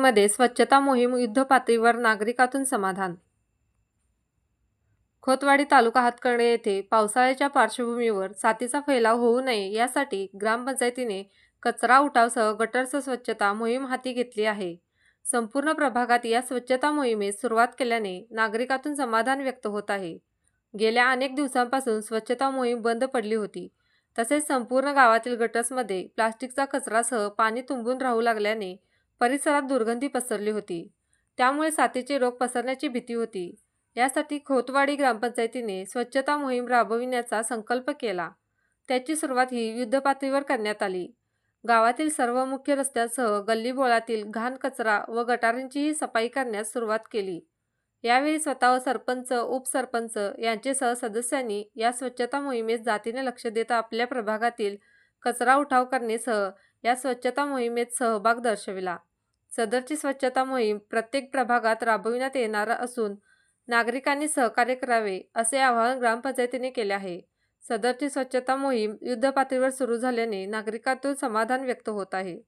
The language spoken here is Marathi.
सातीमध्ये स्वच्छता मोहीम युद्धपातळीवर नागरिकातून समाधान. खोतवाडी तालुका हातकर्णे येथे पावसाळ्याच्या पार्श्वभूमीवर साथीचा फैलाव होऊ नये यासाठी ग्रामपंचायतीने कचरा उठावसह गटरचं स्वच्छता मोहीम हाती घेतली आहे. संपूर्ण प्रभागात या स्वच्छता मोहिमेस सुरुवात केल्याने नागरिकातून समाधान व्यक्त होत आहे. गेल्या अनेक दिवसांपासून स्वच्छता मोहीम बंद पडली होती. तसेच संपूर्ण गावातील गटर्समध्ये प्लास्टिकचा कचरासह पाणी तुंबून राहू लागल्याने परिसरात दुर्गंधी पसरली होती. त्यामुळे साथीचे रोग पसरण्याची भीती होती. यासाठी खोतवाडी ग्रामपंचायतीने स्वच्छता मोहीम राबविण्याचा संकल्प केला. त्याची सुरुवात ही युद्धपातळीवर करण्यात आली. गावातील सर्व मुख्य रस्त्यांसह गल्लीबोळातील घाण कचरा व गटारींचीही सफाई करण्यास सुरुवात केली. यावेळी स्वतः सरपंच उपसरपंच यांचेसह सदस्यांनी या स्वच्छता मोहिमेस जातीने लक्ष देता आपल्या प्रभागातील कचरा उठाव करणेसह या स्वच्छता मोहिमेत सहभाग दर्शविला. सदरची स्वच्छता मोहीम प्रत्येक प्रभागात राबविण्यात येणार असून नागरिकांनी सहकार्य करावे असे आवाहन ग्रामपंचायतीने केले आहे. सदरची स्वच्छता मोहीम युद्धपातळीवर सुरू झाल्याने नागरिकातून समाधान व्यक्त होत आहे.